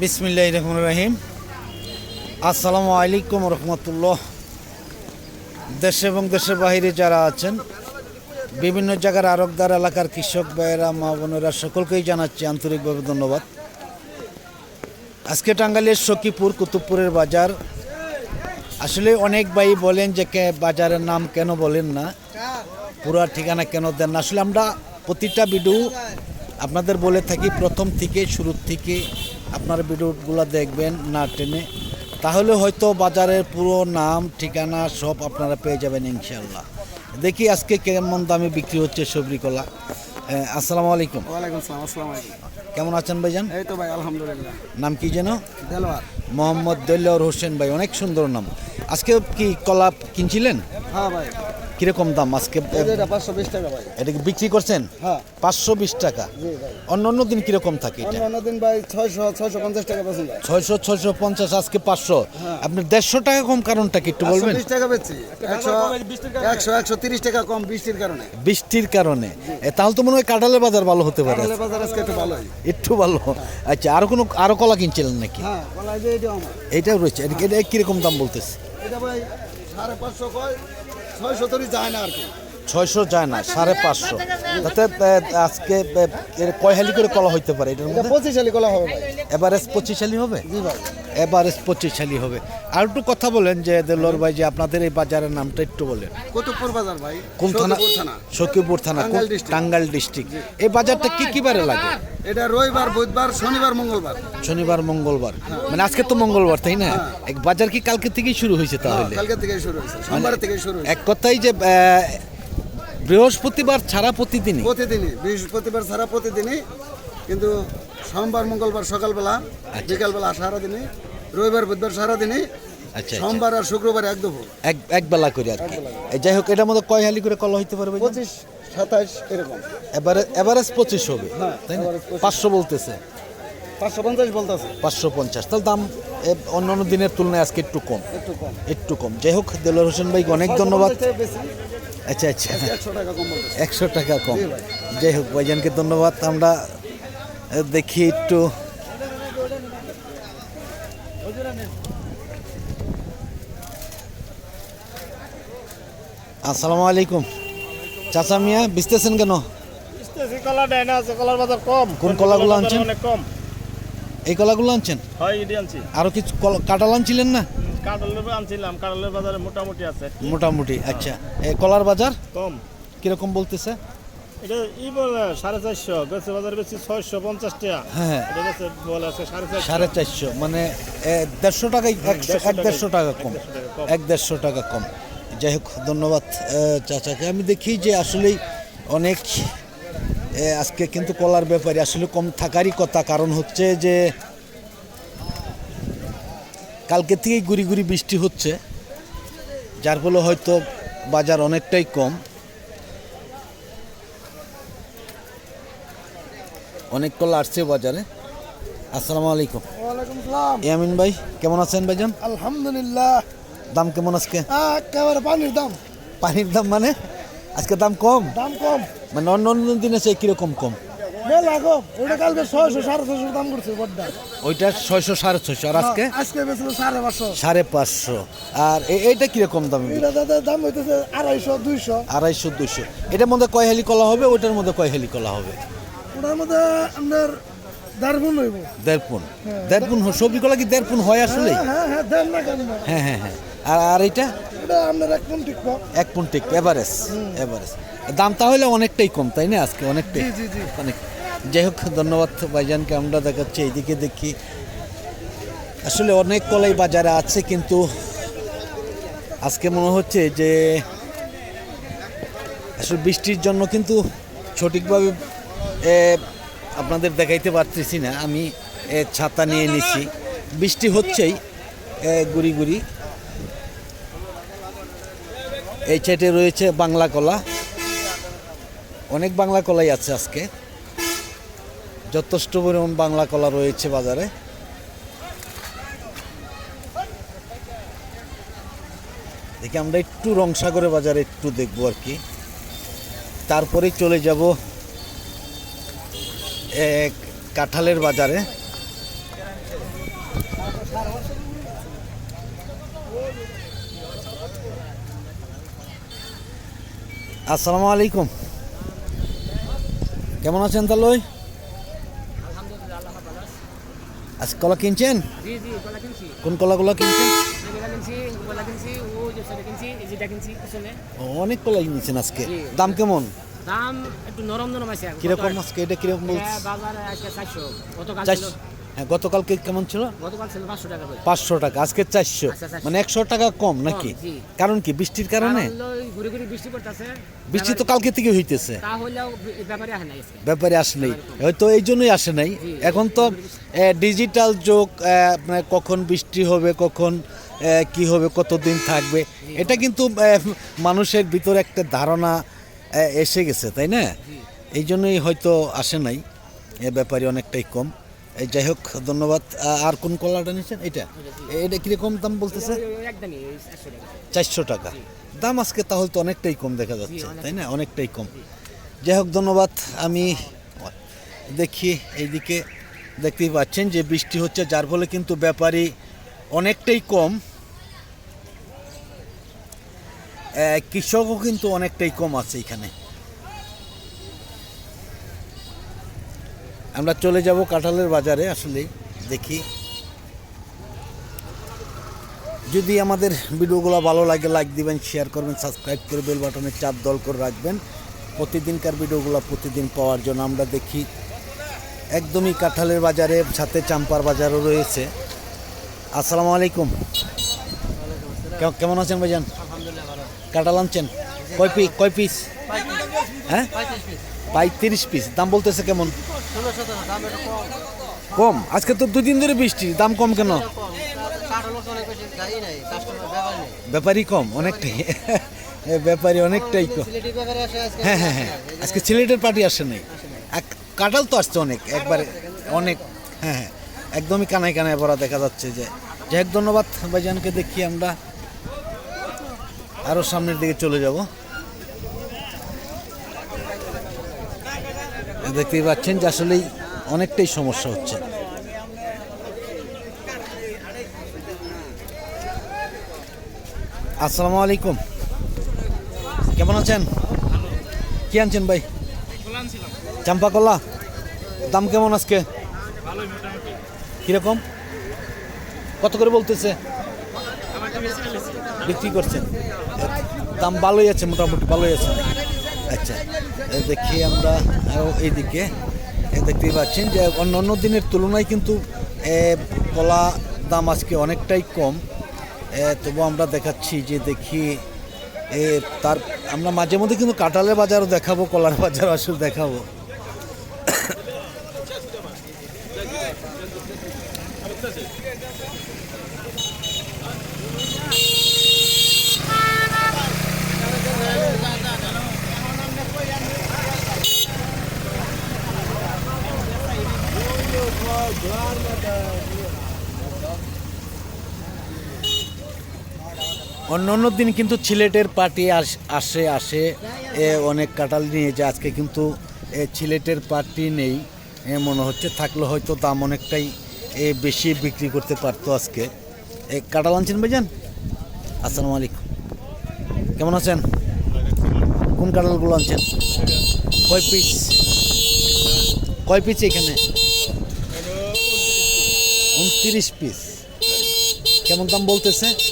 বিসমিল্লাহ রহমান রাহিম। আসসালামু আলাইকুম রহমতুল্লাহ। দেশে এবং দেশের বাইরে যারা আছেন, বিভিন্ন জায়গার আরবদার এলাকার কৃষক ভাইয়েরা, মা বোনেরা, সকলকেই জানাচ্ছি আন্তরিকভাবে ধন্যবাদ। আজকে টাঙ্গাইলের সখীপুর, কুতুবপুরের বাজার। আসলে অনেক ভাই বলেন যে, কে বাজারের নাম কেন বলেন না, পুরা ঠিকানা কেন দেন না। আসলে আমরা প্রতিটা ভিডিও আপনাদের বলে থাকি প্রথম থেকে শুরুর থেকে আপনারা ভিডিওগুলো দেখবেন না টেনে। তাহলে হয়তো বাজারের পুরো নাম ঠিকানা সব আপনারা পেয়ে যাবেন ইনশাল্লাহ দেখি আজকে কেমন দামে বিক্রি হচ্ছে সবরি কলা আসসালামু আলাইকুম। ওয়ালাইকুম আসসালাম আসসালামু আলাইকুম। কেমন আছেন ভাইজান? এই তো ভাই আলহামদুলিল্লাহ। নাম কি যেন? দেলোয়ার। মোহাম্মদ দেল্লাউর হোসেন ভাই অনেক সুন্দর নাম। আজকে কি কলা কিনছিলেন? হ্যাঁ ভাই। কীরকম দাম আজকে? এটা পাঁচশো বিশ টাকা ভাই। এটা কি বিক্রি করছেন? হ্যাঁ। পাঁচশো বিশ টাকা। অন্য অন্য দিন কীরকম থাকে এটা? অন্য অন্য দিন ভাই ছয়শো ছয়শো পঞ্চাশ টাকা ছয়শো ছয়শো পঞ্চাশ আজকে পাঁচশো। আপনি দেড়শো টাকা কম কারণটা কি একটু বলবেন? বিশ টাকা বেচছি একশো একশো একশো তিরিশ টাকা কম বৃষ্টির কারণে। বৃষ্টির কারণে। তাহলে তো মনে হয় কাঁঠালের বাজার ভালো হতে পারে। বাজার আজকে একটু ভালোই। একটু ভালো। আচ্ছা আরও কোনো আরও কলা কিনছিলেন নাকি? হ্যাঁ বলা যে এটা রয়েছে। এটা এটা কীরকম দাম বলতেছে? এটা ভাই সাড়ে পাঁচশো কয়। ছয়শো তরি যায় না আর কি। ছয়শো যায় না সাড়ে পাঁচশো। তাতে আজকে এর কয় হালি করে কলা হইতে পারে? এটার মধ্যে? পঁচিশ আলি কলা হবে এভারেজ পঁচিশ হালি হবে? এভারেজ পঁচিশ হালি হবে। আর একটু কথা বলেন যে দেলোর ভাই যে আপনাদের এই বাজারের নামটা একটু বলেন। কুতুবপুর বাজার ভাই কোন থানা? সখীপুর থানা। টাঙ্গাইল ডিস্ট্রিক্ট এই বাজারটা কি কি বারে লাগে? এটা রবিবার বুধবার শনিবার মঙ্গলবার। শনিবার মঙ্গলবার। মানে আজকে তো মঙ্গলবার তাই না? এক বাজার কি কালকে থেকেই শুরু হয়েছে তাহলে? কালকে থেকে শুরু হয়েছে। সোমবার থেকে শুরু এক কথাই যে বৃহস্পতিবার ছাড়া প্রতিদিনই? প্রতিদিনই বৃহস্পতিবার ছাড়া প্রতিদিনই কিন্তু সোমবার মঙ্গলবার সকালবেলা বিকালবেলা সারাদিনই রবিবার বুধবার সারাদিনই আচ্ছা আচ্ছা। সোমবার আর শুক্রবার এক দুপুর। এক এক বেলা করে আর যাই হোক এটার মধ্যে কয় হালি করে কলা হইতে পারবে? পঁচিশ সাতাশ এরকম। এবারে এভারেজ পঁচিশ হবে হ্যাঁ, তাই না? average 25 পাঁচশো বলতেছে। পাঁচশো পঞ্চাশ বলতেছে। পাঁচশো পঞ্চাশ। তাহলে দাম অন্য অন্য দিনের তুলনায় আজকে একটু কম। একটু কম। একটু কম। যাই হোক দেলোর হোসেন ভাইকে অনেক ধন্যবাদ। 50 টাকা বেশি। আচ্ছা আচ্ছা। একশো টাকা কম বলতেছে একশো টাকা কম। যাই হোক ভাইজানকে ধন্যবাদ। আমরা দেখি একটু। আসসালামু আলাইকুম। চাচা মিয়া বিসতেছেন কেন? কলা দেয় না আছে কলার বাজার কম। কোন কলাগুলো আনছেন? অনেক কম। এই কলাগুলো আনছেন? হয় আনছি। আরও কিছু কলা- কাঁঠাল আনছিলেন না? কাঁঠালের আনছিলাম কাঁঠালের বাজারে মোটামুটি আছে। মোটামুটি আচ্ছা। কলার বাজার? কম। কীরকম বলতেছে? এটা ই বলে সাড়ে চারশো বেশি বাজারে বেশি ছয়শো পঞ্চাশ টাকা। হ্যাঁ। বলে আছে সাড়ে চারশো। সাড়ে চারশো মানে দেড়শো টাকা এক দেড়শো টাকা কম। এক দেড়শো টাকা কম। যাই হোক ধন্যবাদ চাচাকে। আমি দেখি যে আসলেই অনেক আজকে কিন্তু কলার ব্যাপারে আসলে কম থাকারই কথা। কারণ হচ্ছে যে কালকে থেকেই গুড়ি গুড়ি বৃষ্টি হচ্ছে যার ফলে হয়তো বাজার অনেকটাই কম। অনেক কলা আসছে বাজারে। আসসালামু আলাইকুম। ইয়ামিন ভাই কেমন আছেন ভাইজান? আলহামদুলিল্লাহ। দাম কেমন আজকে? একেবারে পানির দাম। পানির দাম মানে? আজকে দাম কম? দাম কম। মানে অন্য অন্য দিনে সেই কীরকম কম? মেলা কম ওটা কালকে ছয়শো সাড়ে ছয়শো দাম করছে বড্ডা ওইটা ছয়শো সাড়ে ছয়শো আর আজকে? আজকে বেছিল সাড়ে পাঁচশো। সাড়ে পাঁচশো। আর এইটা কীরকম দাম? এটা দাদা দাম হইতেছে আড়াইশো দুইশো। আড়াইশো দুইশো। এটার মধ্যে কয় হেলি কলা হবে ওইটার মধ্যে কয় হেলি কলা হবে? ওটার মধ্যে আপনার দারগুন হইব। দেড় পুন দেড় পুন হ- সবজি কলা কি দেড় পুন হয় আসলে? হ্যাঁ হ্যাঁ না? হ্যাঁ হ্যাঁ হ্যাঁ। আর আর এইটা? এটা আপনার এক পুন টিক এভারেজ এভারেজ দাম তাহলে অনেকটাই কম তাই না আজকে? অনেকটাই জি। অনেক। যাই হোক ধন্যবাদ ভাইজানকে আমরা দেখাচ্ছি এইদিকে দেখি। আসলে অনেক কলাই বাজারে আছে কিন্তু আজকে মনে হচ্ছে যে আসলে বৃষ্টির জন্য কিন্তু সঠিকভাবে আপনাদের দেখাইতে পারতেছি না। আমি ছাতা নিয়ে নিছি। বৃষ্টি হচ্ছেই গুড়ি গুড়ি। এই চাইটে রয়েছে বাংলা কলা। অনেক বাংলা কলাই আছে আজকে। যথেষ্ট পরিমাণ বাংলা কলা রয়েছে বাজারে। দেখি আমরা একটু রংসাগরের বাজারে একটু দেখব আর কি। তারপরে চলে যাব এক কাঁঠালের বাজারে। আসসালামু আলাইকুম। কেমন আছেন তাহলে আজ কলা কিনছেন? কোন কলাগুলো কিনছেন? অনেক কলা কিনছেন আজকে। দাম কেমন? দাম একটু নরম নরম আছে। কীরকম আজকে? এটা কীরকম আজকে চারশো। হ্যাঁ গতকালকে কেমন ছিল? গতকাল ছিল পাঁচশো টাকা পাঁচশো টাকা আজকে চারশো। আচ্ছা, মানে একশো টাকা কম নাকি? কারণ কি বৃষ্টির কারণে ঘুরে ঘুরে বৃষ্টি পড়তেছে। বৃষ্টি তো কালকে থেকে হইতেছে। ব্যাপারে আসে না আজকে। ব্যাপারে আসে নাই। হয়তো এই জন্যই আসে নাই। এখন তো ডিজিটাল যুগ মানে কখন বৃষ্টি হবে কখন কি হবে কতদিন থাকবে এটা কিন্তু মানুষের ভিতরে একটা ধারণা এসে গেছে তাই না? এই জন্যই হয়তো আসে নাই। এ ব্যাপারে অনেকটাই কম। এই যাই হোক ধন্যবাদ। আর কোন কলাটা নিচ্ছেন এটা এটা কীরকম দাম বলতেছে? চারশো টাকা। দাম আজকে তাহলে তো অনেকটাই কম দেখা যাচ্ছে তাই না? অনেকটাই। কম। যাই হোক ধন্যবাদ। আমি দেখি এইদিকে দেখতেই পাচ্ছেন যে বৃষ্টি হচ্ছে যার ফলে কিন্তু ব্যাপারী অনেকটাই কম। কৃষকও কিন্তু অনেকটাই কম আছে এখানে। আমরা চলে যাব কাঁঠালের বাজারে আসলে দেখি। যদি আমাদের ভিডিওগুলো ভালো লাগে লাইক দিবেন শেয়ার করবেন সাবস্ক্রাইব করে বেল বাটনে চাপ দল করে রাখবেন। প্রতিদিনকার ভিডিওগুলো প্রতিদিন পাওয়ার জন্য আমরা দেখি। একদমই কাঁঠালের বাজারে সাথে চাম্পার বাজারও রয়েছে। আসসালামু আলাইকুম। কেমন আছেন ভাইজান? কাঁঠাল আনছেন? কয় পিস কয় পিস হ্যাঁ? পঁয়ত্রিশ পিস দাম বলতেছে কেমন? কম? আজকে তো দুদিন ধরে বৃষ্টি, দাম কম কেন? ব্যাপারই কম, অনেকটাই। ব্যাপারই অনেকটাই কম। হ্যাঁ হ্যাঁ হ্যাঁ আজকে সিলেটের পার্টি আসে নাই। কাঁঠাল তো আসছে অনেক, একবারে অনেক হ্যাঁ হ্যাঁ একদমই কানায় কানায় ভরা দেখা যাচ্ছে যে, যাই ধন্যবাদ ভাইজানকে দেখি আমরা। আরও সামনের দিকে চলে যাব। দেখতেই পাচ্ছেন যে আসলেই অনেকটাই সমস্যা হচ্ছে। আসসালামু আলাইকুম। কেমন আছেন? কি আনছেন ভাই? চাম্পা কলা দাম কেমন আজকে? কীরকম? কত করে বলতেছে? বিক্রি করছেন? দাম ভালোই আছে, মোটামুটি ভালোই আছে। আচ্ছা। দেখি আমরা এইদিকে দেখতেই পাচ্ছেন যে অন্য অন্য দিনের তুলনায় কিন্তু কলা দাম আজকে অনেকটাই কম। তবু আমরা দেখাচ্ছি যে দেখি তার, আমরা মাঝে মধ্যে কিন্তু কাঁঠালের বাজারও দেখাবো, কলার বাজারও আসলে দেখাবো। অন্য অন্য দিন কিন্তু সিলেটের পার্টি আস- আসে আসে। এ, অনেক কাঁঠাল নিয়ে যায় আজকে কিন্তু এ, সিলেটের পার্টি নেই। এ, মনে হচ্ছে থাকলে হয়তো দাম অনেকটাই এ, বেশি বিক্রি করতে পারতো আজকে। এ কাঁঠাল আনছেন ভাইজান? আসসালামু আলাইকুম। কেমন আছেন? কোন কাঁঠালগুলো আনছেন? কয় পিস? কয় পিস এখানে? উনত্রিশ পিস। কেমন দাম বলতেছে?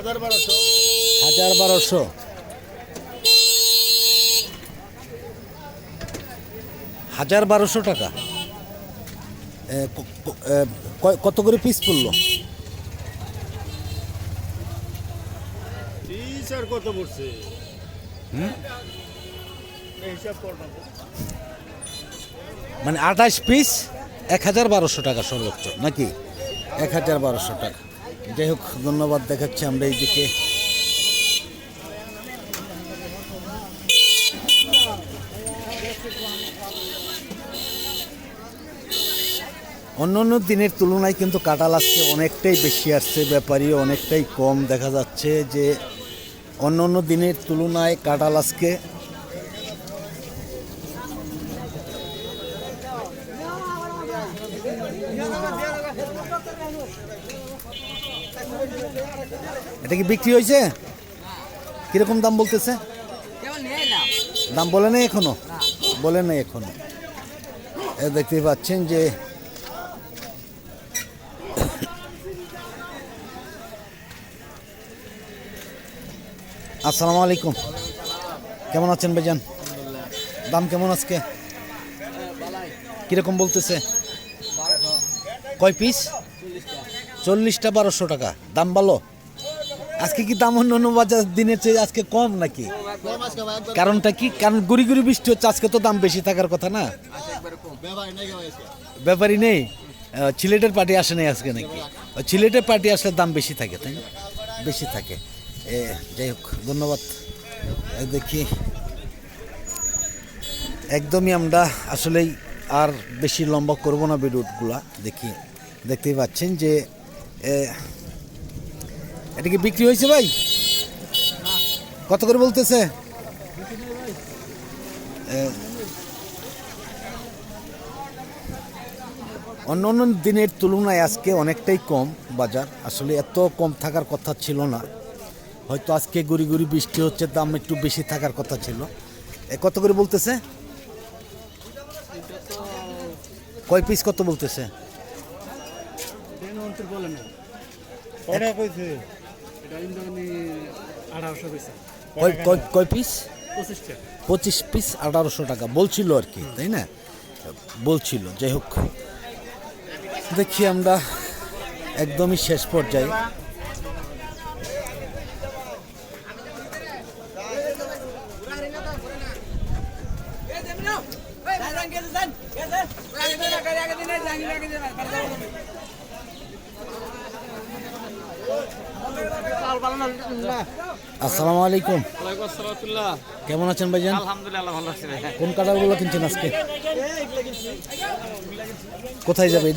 হাজার বারোশো। হাজার বারোশো। টাকা। কত করে পিস পড়ল? কত পড়ছে? মানে আঠাশ পিস এক হাজার বারোশো টাকা সর্বোচ্চ নাকি? এক হাজার বারোশো টাকা। যাই হোক ধন্যবাদ দেখাচ্ছি আমরা এইদিকে। অন্য অন্য দিনের তুলনায় কিন্তু কাঁঠাল আজকে অনেকটাই বেশি আসছে ব্যাপারীও অনেকটাই কম দেখা যাচ্ছে যে অন্য অন্য দিনের তুলনায় কাঁঠাল আজকে এটা কি বিক্রি হয়েছে? কীরকম দাম বলতেছে? দাম বলে নাই এখনও? বলে নাই এখনও। দেখতে পাচ্ছেন যে আসসালামু আলাইকুম। কেমন আছেন ভাইজান? দাম কেমন আজকে? কীরকম বলতেছে? কয় পিস? চল্লিশটা বারোশো টাকা। দাম ভালো? আজকে কি দাম অন্য বাজার দিনের চেয়ে আজকে কম নাকি? কারণটা কি? কারণ গুড়ি গুড়ি বৃষ্টি হচ্ছে আজকে তো দাম বেশি থাকার কথা না? ব্যাপারই নেই। আহ, সিলেটের পার্টি আসে নাই আজকে নাকি? ও, সিলেটের পার্টি আসলে দাম বেশি থাকে তাই না? বেশি থাকে। এ যাই হোক ধন্যবাদ। দেখি। একদমই আমরা আসলেই আর বেশি লম্বা করব না ভিডিওগুলা। দেখি দেখতেই পাচ্ছেন যে এটা কি বিক্রি হয়েছে ভাই? কত করে বলতেছে? অন্য অন্য দিনের তুলনায় আজকে অনেকটাই কম বাজার। আসলে এত কম থাকার কথা ছিল না। হয়তো আজকে গুড়ি গুড়ি বৃষ্টি হচ্ছে, দাম একটু বেশি থাকার কথা ছিল। এ, কত করে বলতেছে? কয় পিস কত বলতেছে? কটা কইছে? আঠারোশো পয়সা কয় পিস পঁচিশ পিস আঠারোশো টাকা। বলছিল আর কি তাই না? বলছিল যাই হোক। দেখি আমরা একদমই শেষ পর্যায়ে। আসসালামু আলাইকুম। কেমন আছেন ভাইজান? আলহামদুলিল্লাহ ভালো আছে কোন কাটারগুলো কিনছেন আজকে? কোথায় যাবে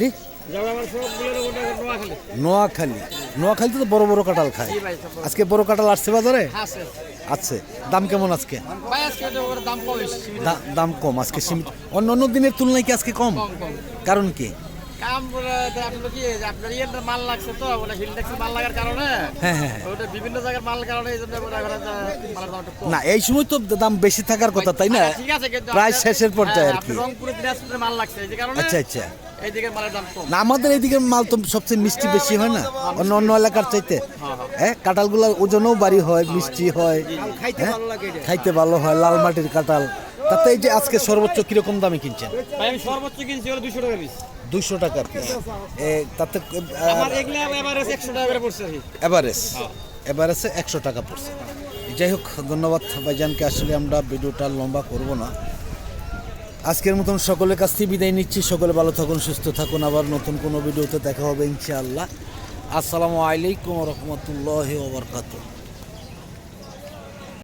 সবগুলোর নোয়াখালী। নোয়াখালী নোয়াখালীতে তো বড় বড় কাঁঠাল খায়। আজকে বড় কাঁঠাল আসছে বাজারে? আছে। আছে। দাম কেমন আজকে? দাম কম। আজকে সীমিত অন্য অন্য দিনের তুলনায় কি আজকে কম। কারণ কি? কাম বলে আপনার কি আপনার ইয়ের মাল লাগছে তো ওটা হিলটেক্সের মাল লাগার কারণে? হ্যাঁ হ্যাঁ। ওটা বিভিন্ন জায়গার মাল কারণে এই জন্য না সময় তো দাম বেশি থাকার কথা তাই না? ঠিক আছে কিন্তু প্রায় শেষের পর্যায়ে আর হ্যাঁ, কি রংপুরে দিনাজপুরে মাল লাগছে এই কারণে আচ্ছা আচ্ছা। না আমাদের এইদিকে মাল তো সবচেয়ে মিষ্টি বেশি হয় না? অন্য অন্য এলাকার চাইতে। হ্যাঁ কাঁঠালগুলোর ওজনও বাড়ি হয় মিষ্টি হয়। হ্যাঁ? খাইতে ভালো হয় লাল মাটির কাঁঠাল। তাতে এই যে আজকে সর্বোচ্চ কীরকম দামে কিনছেন? ভাই আমি সর্বোচ্চ কিনছি হলো দুশো টাকা পিস টাকা পিস তাতে আমার এগুলো এবার একশো টাকা করে পড়ছে আর এভারেজ এভারেজে একশো টাকা পড়ছে। যাই হোক ধন্যবাদ ভাইজানকে। আসলে আমরা ভিডিওটা লম্বা করব না। আজকের মতন সকলের কাছ থেকে বিদায় নিচ্ছি। সকলে ভালো থাকুন সুস্থ থাকুন। আবার নতুন কোনো ভিডিওতে দেখা হবে ইনশাআল্লাহ। আসসালামু আলাইকুম রহমতুল্লাহ ওবরকাতুহ